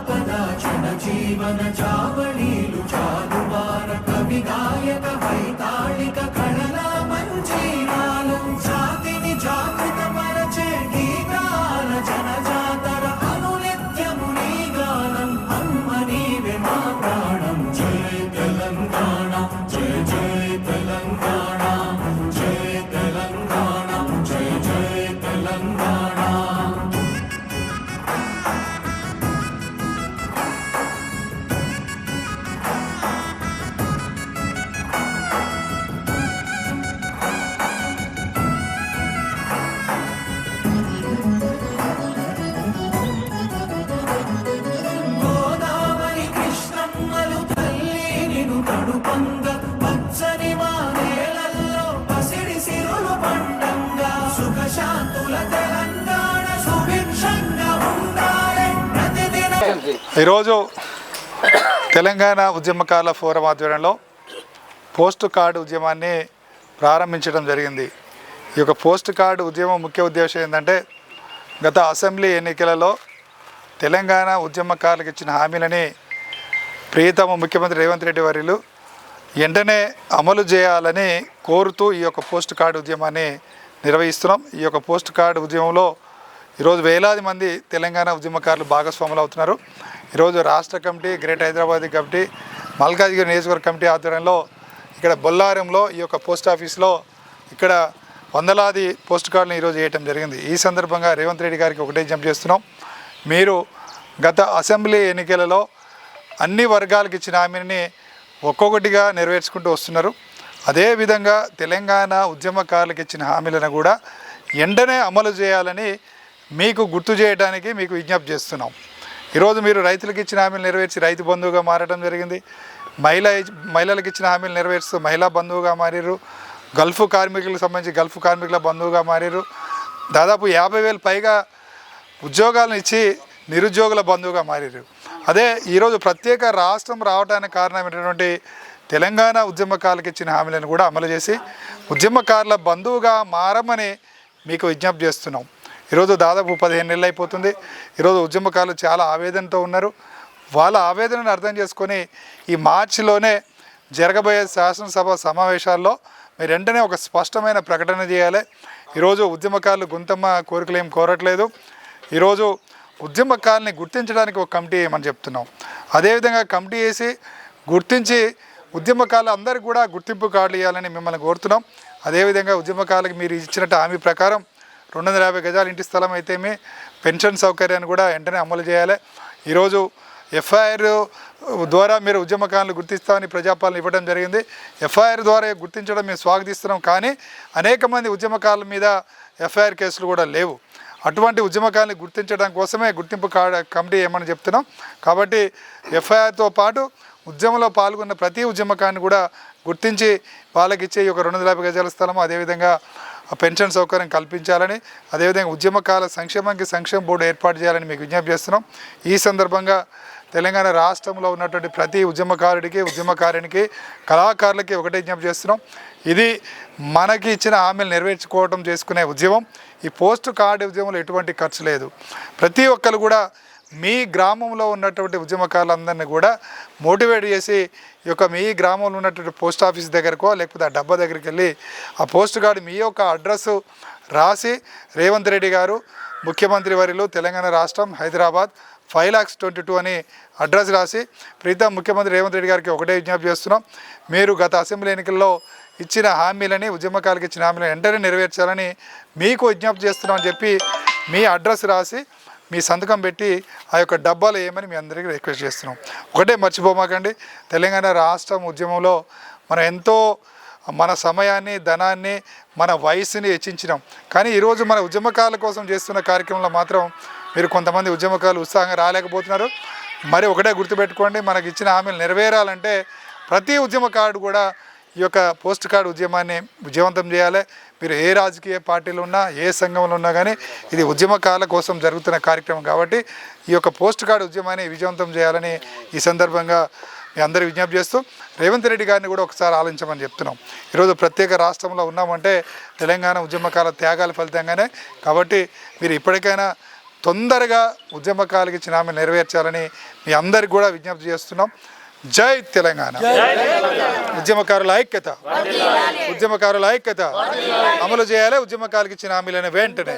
పదాచన జీవన చావళీలు చాలువార కవి గాయక వైతాళిక పచ్చని మా నేలల్లో పసిడి సిరులు పండంగా సుఖశాంతుల తెలంగాణ సుభిక్షంగా ఉండాలి ఈరోజు తెలంగాణ ఉద్యమకాల ఫోరం ఆధ్వర్యంలో పోస్ట్ కార్డు ఉద్యమాన్ని ప్రారంభించడం జరిగింది. ఈ యొక్క పోస్ట్ కార్డు ఉద్యమం ముఖ్య ఉద్దేశం ఏంటంటే గత అసెంబ్లీ ఎన్నికలలో తెలంగాణ ఉద్యమకారులకు ఇచ్చిన హామీలని ప్రియతమ ముఖ్యమంత్రి రేవంత్ రెడ్డి వర్యులు వెంటనే అమలు చేయాలని కోరుతూ ఈ యొక్క పోస్ట్ కార్డు ఉద్యమాన్ని నిర్వహిస్తున్నాం. ఈ యొక్క పోస్ట్ కార్డు ఉద్యమంలో ఈరోజు వేలాది మంది తెలంగాణ ఉద్యమకారులు భాగస్వాములు అవుతున్నారు. ఈరోజు రాష్ట్ర committee great Hyderabad committee Malkajgiri నియోజకవర్గ కమిటీ ఆధ్వర్యంలో ఇక్కడ బొల్లారంలో ఈ యొక్క పోస్ట్ ఆఫీస్లో ఇక్కడ వందలాది పోస్ట్ కార్డులను ఈరోజు వేయటం జరిగింది. ఈ సందర్భంగా రేవంత్ రెడ్డి గారికి ఒకటే జంప్ చేస్తున్నాం. మీరు గత అసెంబ్లీ ఎన్నికలలో అన్ని వర్గాలకు ఇచ్చిన హామీని ఒక్కొక్కటిగా నెరవేర్చుకుంటూ వస్తున్నారు. అదేవిధంగా తెలంగాణ ఉద్యమకారులకు ఇచ్చిన హామీలను కూడా ఎండనే అమలు చేయాలని మీకు గుర్తు చేయడానికి మీకు విజ్ఞప్తి చేస్తున్నాం. ఈరోజు మీరు రైతులకు ఇచ్చిన హామీలు నెరవేర్చి రైతు బంధువుగా మారడం జరిగింది. మహిళ మహిళలకు ఇచ్చిన హామీలు నెరవేరుస్తూ మహిళా బంధువుగా మారారు గల్ఫ్ కార్మికులకు సంబంధించి గల్ఫ్ కార్మికుల బంధువుగా మారారు దాదాపు యాభై వేలు పైగా ఉద్యోగాలను ఇచ్చి నిరుద్యోగుల బంధువుగా మారారు అదే ఈరోజు ప్రత్యేక రాష్ట్రం రావడానికి కారణమైనటువంటి తెలంగాణ ఉద్యమకారులకు ఇచ్చిన హామీలను కూడా అమలు చేసి ఉద్యమకారుల బంధువుగా మారమని మీకు విజ్ఞప్తి చేస్తున్నాం. ఈరోజు దాదాపు పదిహేను నెలలు అయిపోతుంది. ఈరోజు ఉద్యమకారులు చాలా ఆవేదనతో ఉన్నారు. వాళ్ళ ఆవేదనను అర్థం చేసుకొని ఈ మార్చిలోనే జరగబోయే శాసనసభ సమావేశాల్లో మీరు వెంటనే ఒక స్పష్టమైన ప్రకటన చేయాలి. ఈరోజు ఉద్యమకారులు గుంతమ్మ కోరికలు ఏం కోరట్లేదు. ఈరోజు ఉద్యమకాలని గుర్తించడానికి ఒక కమిటీ వేయమని చెప్తున్నాం అదేవిధంగా కమిటీ వేసి గుర్తించి ఉద్యమకాలు అందరికీ కూడా గుర్తింపు కార్డులు ఇవ్వాలని మిమ్మల్ని కోరుతున్నాం. అదేవిధంగా ఉద్యమకాలకు మీరు ఇచ్చినట్టు హామీ ప్రకారం రెండు వందల యాభై గజాల ఇంటి స్థలం అయితేమి పెన్షన్ సౌకర్యాన్ని కూడా వెంటనే అమలు చేయాలి. ఈరోజు ఎఫ్ఐఆర్ ద్వారా మీరు ఉద్యమకాలను గుర్తిస్తామని ప్రజాపాలన ఇవ్వడం జరిగింది. ఎఫ్ఐఆర్ ద్వారా గుర్తించడం మేము స్వాగతిస్తున్నాం. కానీ అనేక మంది ఉద్యమకాల మీద ఎఫ్ఐఆర్ కేసులు కూడా లేవు. అటువంటి ఉద్యమకాలను గుర్తించడం కోసమే గుర్తింపు కార్డు కమిటీ ఏమని చెప్తున్నాం. కాబట్టి ఎఫ్ఐఆర్తో పాటు ఉద్యమంలో పాల్గొన్న ప్రతి ఉద్యమకాన్ని కూడా గుర్తించి వాళ్ళకి ఇచ్చే ఈ ఒక రెండు వందల యాభై గజాల స్థలం అదేవిధంగా పెన్షన్ సౌకర్యం కల్పించాలని అదేవిధంగా ఉద్యమకాల సంక్షేమానికి సంక్షేమ బోర్డు ఏర్పాటు చేయాలని మీకు విజ్ఞప్తి చేస్తున్నాం. ఈ సందర్భంగా తెలంగాణ రాష్ట్రంలో ఉన్నటువంటి ప్రతి ఉద్యమకారుడికి ఉద్యమకారునికి కళాకారులకి ఒకటే విజ్ఞప్తి చేస్తున్నాం. ఇది మనకి ఇచ్చిన హామీలు నెరవేర్చుకోవడం చేసుకునే ఉద్యమం. ఈ పోస్ట్ కార్డు ఉద్యమంలో ఎటువంటి ఖర్చు లేదు. ప్రతి ఒక్కరు కూడా మీ గ్రామంలో ఉన్నటువంటి ఉద్యమకారులందరినీ కూడా మోటివేట్ చేసి ఈ యొక్క మీ గ్రామంలో ఉన్నటువంటి పోస్ట్ ఆఫీస్ దగ్గరకో లేకపోతే ఆ డబ్బా దగ్గరికి వెళ్ళి ఆ పోస్ట్ కార్డు మీ యొక్క అడ్రస్ రాసి రేవంత్ రెడ్డి గారు ముఖ్యమంత్రి వర్యులు తెలంగాణ రాష్ట్రం Hyderabad five lakhs twenty two అని అడ్రస్ రాసి ప్రీతం ముఖ్యమంత్రి రేవంత్ రెడ్డి గారికి ఒకటే విజ్ఞప్తి చేస్తున్నాం. మీరు గత అసెంబ్లీ ఎన్నికల్లో ఇచ్చిన హామీలని ఉద్యమకాలకు ఇచ్చిన హామీలను వెంటనే నెరవేర్చాలని మీకు విజ్ఞప్తి చేస్తున్నామని చెప్పి మీ అడ్రస్ రాసి మీ సంతకం పెట్టి ఆ యొక్క డబ్బాలు వేయమని మీ అందరికీ రిక్వెస్ట్ చేస్తున్నాం. ఒకటే మర్చిపోమాకండి. తెలంగాణ రాష్ట్రం ఉద్యమంలో మనం ఎంతో మన సమయాన్ని ధనాన్ని మన వయసుని హెచ్చించినాం కానీ ఈరోజు మన ఉద్యమకాల కోసం చేస్తున్న కార్యక్రమంలో మాత్రం మీరు కొంతమంది ఉద్యమకాలు ఉత్సాహంగా రాలేకపోతున్నారు. మరి ఒకటే గుర్తుపెట్టుకోండి మనకి ఇచ్చిన హామీలు నెరవేరాలంటే ప్రతి ఉద్యమ కార్డు కూడా ఈ యొక్క పోస్ట్ కార్డు ఉద్యమాన్ని విజయవంతం చేయాలి. మీరు ఏ రాజకీయ పార్టీలు ఉన్నా ఏ సంఘంలో ఉన్నా కానీ ఇది ఉద్యమకాల కోసం జరుగుతున్న కార్యక్రమం కాబట్టి ఈ యొక్క పోస్ట్ కార్డు ఉద్యమాన్ని విజయవంతం చేయాలని ఈ సందర్భంగా మీ అందరూ విజ్ఞప్తి చేస్తూ రేవంత్ రెడ్డి గారిని కూడా ఒకసారి ఆలోచించమని చెప్తున్నాం. ఈరోజు ప్రత్యేక రాష్ట్రంలో ఉన్నామంటే తెలంగాణ ఉద్యమకాల త్యాగాల ఫలితంగానే కాబట్టి మీరు ఇప్పటికైనా తొందరగా ఉద్యమకాలకి ఇచ్చిన హామీ నెరవేర్చాలని మీ అందరికి కూడా విజ్ఞప్తి చేస్తున్నాం. జై తెలంగాణ. ఉద్యమకారుల ఐక్యత. ఉద్యమకారుల ఐక్యత. అమలు చేయాలి ఉద్యమకాలకి ఇచ్చిన హామీలను వెంటనే.